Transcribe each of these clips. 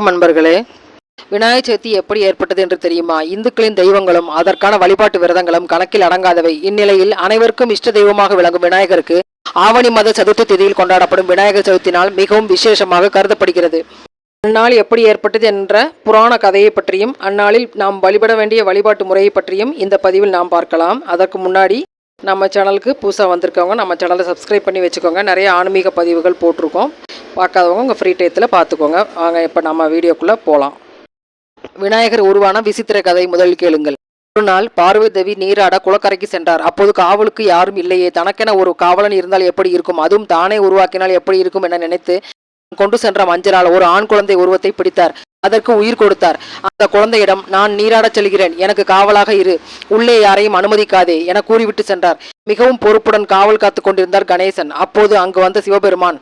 வணக்கம் அன்பர்களே. விநாயகர் சதுர்த்தி எப்படி ஏற்பட்டது என்று தெரியுமா? இந்துக்களின் தெய்வங்களும் அதற்கான வழிபாட்டு விரதங்களும் கணக்கில் அடங்காதவை. இந்நிலையில் அனைவருக்கும் இஷ்ட தெய்வமாக விளங்கும் விநாயகருக்கு ஆவணி மத சதுர்த்தி திதியில் கொண்டாடப்படும் விநாயகர் சதுர்த்தி நாள் மிகவும் விசேஷமாக கருதப்படுகிறது. அந்நாள் எப்படி ஏற்பட்டது என்ற புராண கதையை பற்றியும் அந்நாளில் நாம் வழிபட வேண்டிய வழிபாட்டு முறையை பற்றியும் இந்த பதிவில் நாம் பார்க்கலாம். அதற்கு முன்னாடி நம்ம சேனலுக்கு புதுசாக வந்திருக்கவங்க நம்ம சேனலை சப்ஸ்கிரைப் பண்ணி வச்சுக்கோங்க. நிறைய ஆன்மீக பதிவுகள் போட்டிருக்கோம். பார்க்காதவங்க உங்கள் ஃப்ரீ டயத்தில் பார்த்துக்கோங்க. வாங்க இப்போ நம்ம வீடியோக்குள்ளே போகலாம் விநாயகர் உருவான விசித்திர கதை முதலில் கேளுங்கள். ஒரு நாள் பார்வதி நீராட குளக்கரைக்கு சென்றார். அப்போது காவலுக்கு யாரும் இல்லையே. தனக்கென ஒரு காவலன் இருந்தால் எப்படி இருக்கும்? அதுவும் தானே உருவாக்கினால் எப்படி இருக்கும் என நினைத்து கொண்டு சென்ற மஞ்சளால் ஒரு ஆண் குழந்தை உருவத்தை பிடித்தார். அதற்கு உயிர் கொடுத்தார். அந்த குழந்தையிடம் நான் நீராடச் செல்கிறேன். எனக்கு காவலாக இரு. உள்ளே யாரையும் அனுமதிக்காதே என கூறிவிட்டு சென்றார். மிகவும் பொறுப்புடன் காவல் காத்துக் கொண்டிருந்தார் கணேசன். அப்போது அங்கு வந்த சிவபெருமான்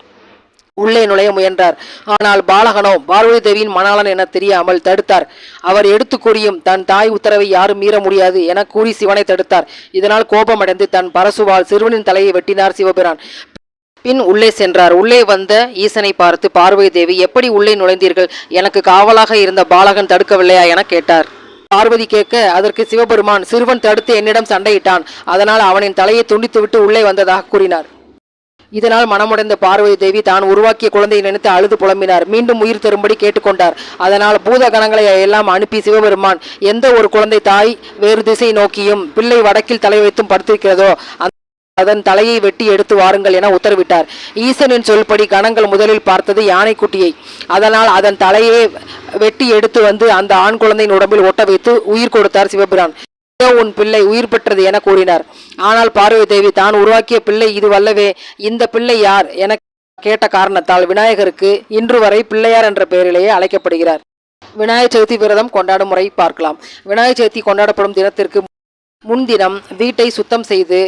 உள்ளே நுழைய முயன்றார். ஆனால் பாலகனோ பார்வதி தேவியின் மணாளன் என தெரியாமல் தடுத்தார். அவர் எடுத்து கூறியும் தன் தாய் உத்தரவை யாரும் மீற முடியாது என கூறி சிவனை தடுத்தார். இதனால் கோபமடைந்து தன் பரசுவால் சிறுவனின் தலையை வெட்டினார் சிவபிரான் பின் உள்ளே சென்றார். உள்ளே வந்த ஈசனை பார்த்து பார்வதி தேவி எப்படி உள்ளே நுழைந்தீர்கள்? எனக்கு காவலாக இருந்த பாலகன் தடுக்கவில்லையா? என கேட்டார். பார்வதி கேட்க அதற்கு சிவபெருமான் சிறுவன் தடுத்து என்னிடம் சண்டையிட்டான். அதனால் அவனின் தலையை துண்டித்துவிட்டு உள்ளே வந்ததாக கூறினார். இதனால் மனமுடைந்த பார்வதி தேவி தான் உருவாக்கிய குழந்தையை நினைத்து அழுது புலம்பினார். மீண்டும் உயிர் தரும்படி கேட்டுக்கொண்டார். அதனால் பூத கணங்களை எல்லாம் அனுப்பி சிவபெருமான் எந்த ஒரு குழந்தை தாய் வேறு திசை நோக்கியும் பிள்ளை வடக்கில் தலை வைத்தும் படுத்திருக்கிறதோ அதன் தலையை வெட்டி எடுத்து வாருங்கள் என உத்தரவிட்டார். ஈசனின் சொல்படி கணங்கள் முதலில் பார்த்தது யானைக்குட்டியை. அதனால் அதன் தலையை வெட்டி எடுத்து வந்து அந்த ஆண் குழந்தையின் உடம்பில் ஒட்ட வைத்து உயிர் கொடுத்தார் சிவபிரான். உன் பிள்ளை உயிர் பெற்றது என கூறினார். ஆனால் பார்வதி தேவி தான் உருவாக்கிய பிள்ளை இது வல்லவே. இந்த பிள்ளை யார்? என கேட்ட காரணத்தால் விநாயகருக்கு இன்று வரை பிள்ளையார் என்ற பெயரிலேயே அழைக்கப்படுகிறார். விநாயகர் சதுர்த்தி விரதம் கொண்டாடும் முறை பார்க்கலாம். விநாயகர் சதுர்த்தி கொண்டாடப்படும் தினத்திற்கு முன்தினம் வீட்டை சுத்தம் செய்து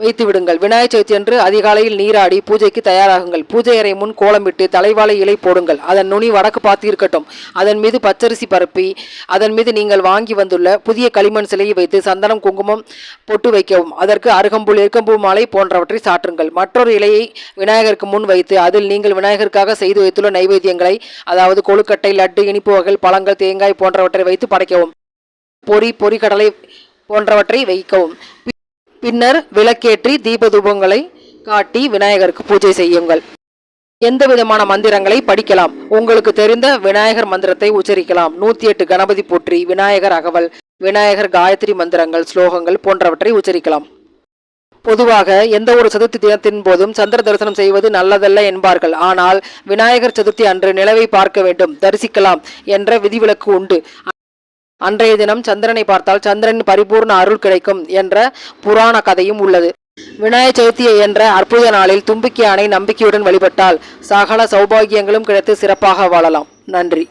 வைத்து விடுங்கள் விநாயகர் சதுர்த்தி அன்று அதிகாலையில் நீராடி பூஜைக்கு தயாராகுங்கள். பூஜை அறை முன் கோலமிட்டு தலைவாழை இலை போடுங்கள். அதன் நுனி வடக்கு பார்த்து இருக்கட்டும். அதன் மீது பச்சரிசி பரப்பி அதன் மீது நீங்கள் வாங்கி வந்துள்ள புதிய களிமண் சிலையை வைத்து சந்தனம் குங்குமம் பொட்டு வைக்கவும். அதற்கு அருகம்புல் எருக்கம்பூ மாலை போன்றவற்றை சாற்றுங்கள். மற்றொரு இலையை விநாயகருக்கு முன் வைத்து அதில் நீங்கள் விநாயகருக்காக செய்து வைத்துள்ள நைவேத்தியங்களை அதாவது கொழுக்கட்டை லட்டு இனிப்பு வகைகள் பழங்கள் தேங்காய் போன்றவற்றை வைத்து படைக்கவும். பொரி பொறிக்கடலை போன்றவற்றை வைக்கவும். பின்னர் விளக்கேற்றி தீபதூபங்களை காட்டி விநாயகருக்கு பூஜை செய்யுங்கள். எந்த விதமான மந்திரங்களை படிக்கலாம். உங்களுக்கு தெரிந்த விநாயகர் மந்திரத்தை உச்சரிக்கலாம். நூத்தி எட்டு கணபதி போற்றி விநாயகர் அகவல் விநாயகர் காயத்ரி மந்திரங்கள் ஸ்லோகங்கள் போன்றவற்றை உச்சரிக்கலாம். பொதுவாக எந்த ஒரு சதுர்த்தி தினத்தின் போதும் சந்திர தரிசனம் செய்வது நல்லதல்ல என்பார்கள். ஆனால் விநாயகர் சதுர்த்தி அன்று நிலவை பார்க்க வேண்டும் தரிசிக்கலாம் என்ற விதிவிலக்கு உண்டு. அன்றைய தினம் சந்திரனை பார்த்தால் சந்திரன் பரிபூர்ண அருள் கிடைக்கும் என்ற புராண கதையும் உள்ளது. விநாயக சதுர்த்தி என்ற அற்புத நாளில் தும்பிக்கை யானை நம்பிக்கையுடன் வழிபட்டால் சகல சௌபாகியங்களும் கிடைத்து சிறப்பாக வாழலாம். நன்றி.